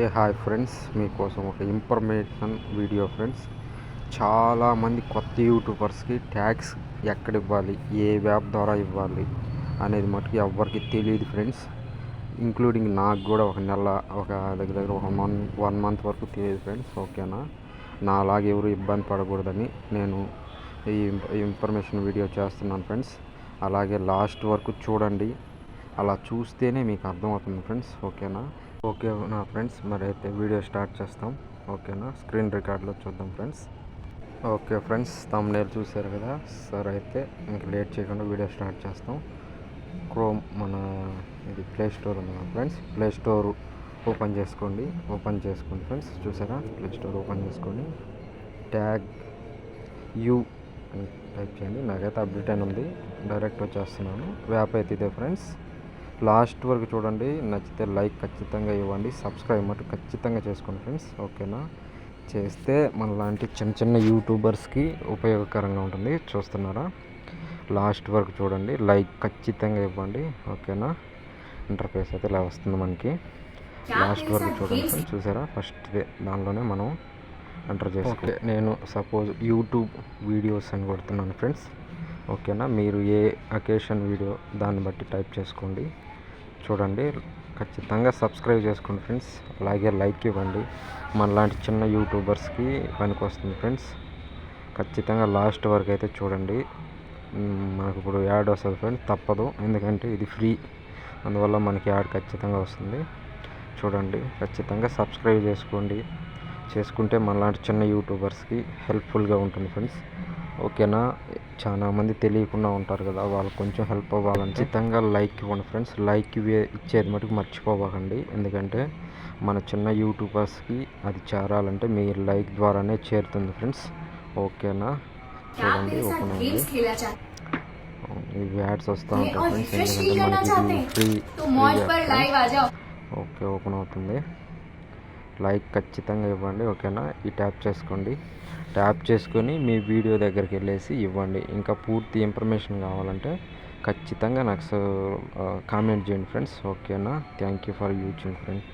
ఏ hi friends మీకోసం ఒక information video friends. చాలామంది కొత్త యూట్యూబర్స్కి ట్యాక్స్ ఎక్కడ ఇవ్వాలి ఏ యాప్ ద్వారా ఇవ్వాలి అనేది మటుకు ఎవరికి తెలియదు ఫ్రెండ్స్. ఇంక్లూడింగ్ నాకు కూడా ఒక నెల ఒక దగ్గర దగ్గర ఒక వన్ వన్ మంత్ వరకు తెలియదు ఫ్రెండ్స్ ఓకేనా? నాలాగే ఎవరు ఇబ్బంది పడకూడదని నేను ఈ ఇన్ఫర్మేషన్ వీడియో చేస్తున్నాను ఫ్రెండ్స్. అలాగే లాస్ట్ వరకు చూడండి. అలా చూస్తేనే మీకు అర్థమవుతుంది ఫ్రెండ్స్ ఓకేనా? ఓకే నా ఫ్రెండ్స్ మరి అయితే వీడియో స్టార్ట్ చేస్తాం. ఓకేనా? స్క్రీన్ రికార్డ్లో చూద్దాం ఫ్రెండ్స్. ఓకే ఫ్రెండ్స్ తమ్నేల్ చూశారు కదా? సరే అయితే ఇంకా లేట్ చేయకుండా వీడియో స్టార్ట్ చేస్తాం. క్రోమ్ మన ఇది ప్లే స్టోర్ ఉంది కదా ఫ్రెండ్స్? ప్లే స్టోర్ ఓపెన్ చేసుకోండి. ఓపెన్ చేసుకోండి ఫ్రెండ్స్. చూసారా? ప్లే స్టోర్ ఓపెన్ చేసుకోండి. ట్యాగ్ యూ అని టైప్ చేయండి. నాకైతే అప్డేట్ అని ఉంది. డైరెక్ట్ వచ్చేస్తున్నాను. వ్యాప్ అయితే ఇదే ఫ్రెండ్స్. లాస్ట్ వరకు చూడండి. నచ్చితే లైక్ ఖచ్చితంగా ఇవ్వండి. సబ్స్క్రైబ్ మటు ఖచ్చితంగా చేసుకోండి ఫ్రెండ్స్. ఓకేనా? చేస్తే మన లాంటి చిన్న చిన్న యూట్యూబర్స్కి ఉపయోగకరంగా ఉంటుంది. చూస్తున్నారా? లాస్ట్ వరకు చూడండి. లైక్ ఖచ్చితంగా ఇవ్వండి. ఓకేనా? ఇంటర్ఫేస్ అయితే ఇలా వస్తుంది మనకి. లాస్ట్ వరకు చూడండి. చూసారా? ఫస్ట్ దానిలోనే మనం ఎంటర్ చేసుకో నేను సపోజ్ యూట్యూబ్ వీడియోస్ అని కొడుతున్నాను ఫ్రెండ్స్. ఓకేనా? మీరు ఏ అకేషన్ వీడియో దాన్ని బట్టి టైప్ చేసుకోండి. చూడండి ఖచ్చితంగా సబ్స్క్రైబ్ చేసుకోండి ఫ్రెండ్స్. అలాగే లైక్ ఇవ్వండి. మనలాంటి చిన్న యూట్యూబర్స్కి పనికి వస్తుంది ఫ్రెండ్స్. ఖచ్చితంగా లాస్ట్ వరకు అయితే చూడండి. మనకు ఇప్పుడు యాడ్ వస్తుంది ఫ్రెండ్స్. తప్పదు ఎందుకంటే ఇది ఫ్రీ. అందువల్ల మనకి యాడ్ ఖచ్చితంగా వస్తుంది. చూడండి ఖచ్చితంగా సబ్స్క్రైబ్ చేసుకోండి. చేసుకుంటే మనలాంటి చిన్న యూట్యూబర్స్కి హెల్ప్ఫుల్గా ఉంటుంది ఫ్రెండ్స్. ఓకేనా? చాలామంది తెలియకుండా ఉంటారు కదా వాళ్ళు కొంచెం హెల్ప్ అవ్వాలని. ఖచ్చితంగా లైక్ ఇవ్వండి ఫ్రెండ్స్ లైక్ ఇచ్చేది మటుకు మర్చిపోవకండి ఎందుకంటే మన చిన్న యూట్యూబర్స్కి అది చేరాలంటే మీ లైక్ ద్వారానే చేరుతుంది ఫ్రెండ్స్ ఓకేనా? చూడండి ఓపెన్ అయింది. ఇవి యాడ్స్ వస్తూ ఉంటాయి ఫ్రెండ్స్ ఎందుకంటే మనకి ఫ్రీ ఓకే ఓపెన్ అవుతుంది. లైక్ ఖచ్చితంగా ఇవ్వండి ఓకేనా? ఈ ట్యాప్ చేసుకోండి. ట్యాప్ చేసుకొని మీ వీడియో దగ్గరికి వెళ్ళేసి ఇవ్వండి. ఇంకా పూర్తి ఇన్ఫర్మేషన్ కావాలంటే ఖచ్చితంగా నాకు కామెంట్ చేయండి ఫ్రెండ్స్ ఓకేనా thank you for watching friends